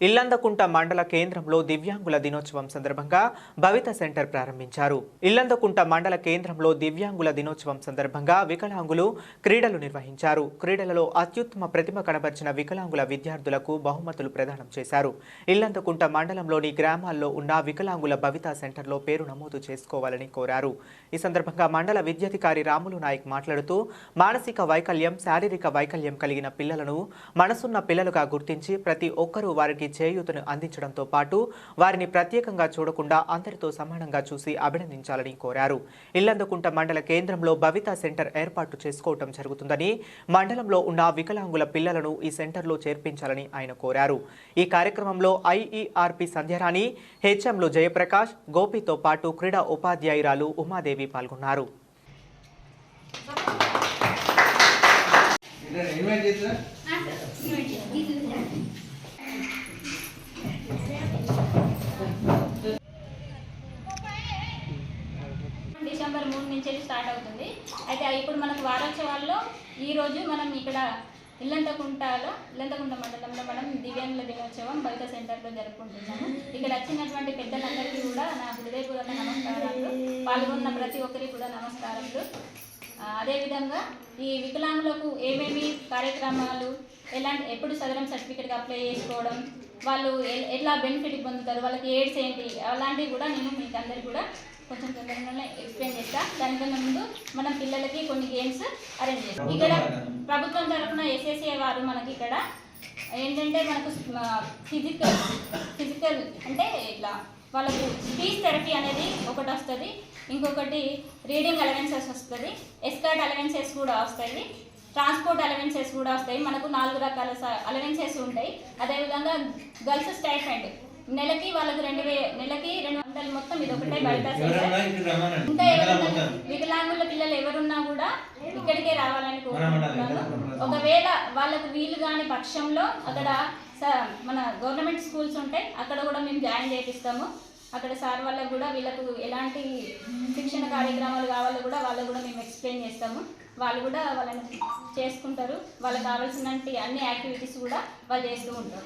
ఇల్లందకుంట మండల కేంద్రంలో దివ్యాంగుల దినోత్సవం సందర్భంగా భవిత సెంటర్ ప్రారంభించారు. ఇల్లందకుంట మండల కేంద్రంలో దివ్యాంగుల దినోత్సవం సందర్భంగా వికలాంగులు క్రీడలు నిర్వహించారు. క్రీడలలో అత్యుత్తమ ప్రతిమ కనబర్చిన వికలాంగుల విద్యార్థులకు బహుమతులు ప్రదానం చేశారు. ఇల్లందకుంట మండలంలోని గ్రామాల్లో ఉన్న వికలాంగుల భవిత సెంటర్లో పేరు నమోదు చేసుకోవాలని కోరారు. ఈ సందర్భంగా మండల విద్యాధికారి రాములు నాయక్ మాట్లాడుతూ మానసిక వైకల్యం శారీరక వైకల్యం కలిగిన పిల్లలను మనసున్న పిల్లలుగా గుర్తించి ప్రతి ఒక్కరూ వారికి చేయూతను అందించడంతో పాటు వారిని ప్రత్యేకంగా చూడకుండా అందరితో సమానంగా చూసి అభినందించాలని కోరారు. ఇల్లందుకుంట మండల కేంద్రంలో భవిత సెంటర్ ఏర్పాటు చేసుకోవటం జరుగుతుందని మండలంలో ఉన్న వికలాంగుల పిల్లలను ఈ సెంటర్లో చేర్పించాలని ఆయన కోరారు. ఈ కార్యక్రమంలో ఐఈఆర్పి సంధ్యరాణి హెచ్ఎంలు జయప్రకాష్ గోపితో పాటు క్రీడా ఉపాధ్యాయురాలు ఉమాదేవి పాల్గొన్నారు. నుంచి వెళ్ళి స్టార్ట్ అవుతుంది. అయితే ఇప్పుడు మనకు వారోత్సవాల్లో ఈరోజు మనం ఇక్కడ ఇల్లంతకుంటలో ఇల్లంతకుంట మండలంలో మనం దివ్యాంగుల దినోత్సవం బయట సెంటర్లో జరుపుకుంటున్నాము. ఇక్కడ వచ్చినటువంటి పెద్దలందరికీ కూడా నా హృదయపూర్వక నమస్కారాలు. పాల్గొన్న ప్రతి ఒక్కరికి కూడా నమస్కారాలు అదేవిధంగా ఈ వికలాంగులకు ఏమేమి కార్యక్రమాలు ఎలాంటి ఎప్పుడు సదరం సర్టిఫికేట్గా అప్లై చేసుకోవడం వాళ్ళు ఎలా ఎట్లా బెనిఫిట్ పొందుతారు వాళ్ళకి ఎయిడ్స్ ఏంటి అలాంటివి కూడా నేను మీకు అందరికీ కూడా కొంచెం తొందరగానే ఎక్స్ప్లెయిన్ చేస్తా. దానికన్నా ముందు మనం పిల్లలకి కొన్ని గేమ్స్ అరేంజ్ చేస్తాం. ఇక్కడ ప్రభుత్వం తరఫున ఎస్ఎస్ఏ వారు మనకి ఇక్కడ ఏంటంటే మనకు ఫిజికల్ ఫిజికల్ అంటే ఇట్లా వాళ్ళకు స్పీచ్ థెరపీ అనేది ఒకటి వస్తుంది. ఇంకొకటి రీడింగ్ అలవెన్సెస్ వస్తుంది. ఎస్కర్ట్ అలవెన్సెస్ కూడా వస్తాయి. ట్రాన్స్పోర్ట్ అలవెన్సెస్ కూడా వస్తాయి. మనకు నాలుగు రకాల అలవెన్సెస్ ఉంటాయి. అదేవిధంగా గర్ల్స్ స్టైఫండ్ నెలకి వాళ్ళకి రెండు నెలకి రెండు వందలు మొత్తం ఇది ఒకటే బయట ఇంకా ఎవరైనా. వికలాంగుల పిల్లలు ఎవరున్నా కూడా ఇక్కడికే రావాలని కోరుకుంటున్నాను. ఒకవేళ వాళ్ళకు వీలు కాని పక్షంలో అక్కడ స- మన గవర్నమెంట్ స్కూల్స్ ఉంటాయి అక్కడ కూడా మేము జాయిన్ చేపిస్తాము. అక్కడ సార్ వాళ్ళకు కూడా వీళ్ళకు ఎలాంటి శిక్షణ కార్యక్రమాలు కావాలో కూడా వాళ్ళకు కూడా మేము ఎక్స్ప్లెయిన్ చేస్తాము. వాళ్ళు కూడా వాళ్ళని చేసుకుంటారు. వాళ్ళకి కావాల్సిన అన్ని యాక్టివిటీస్ కూడా వాళ్ళు చేస్తూ ఉంటారు.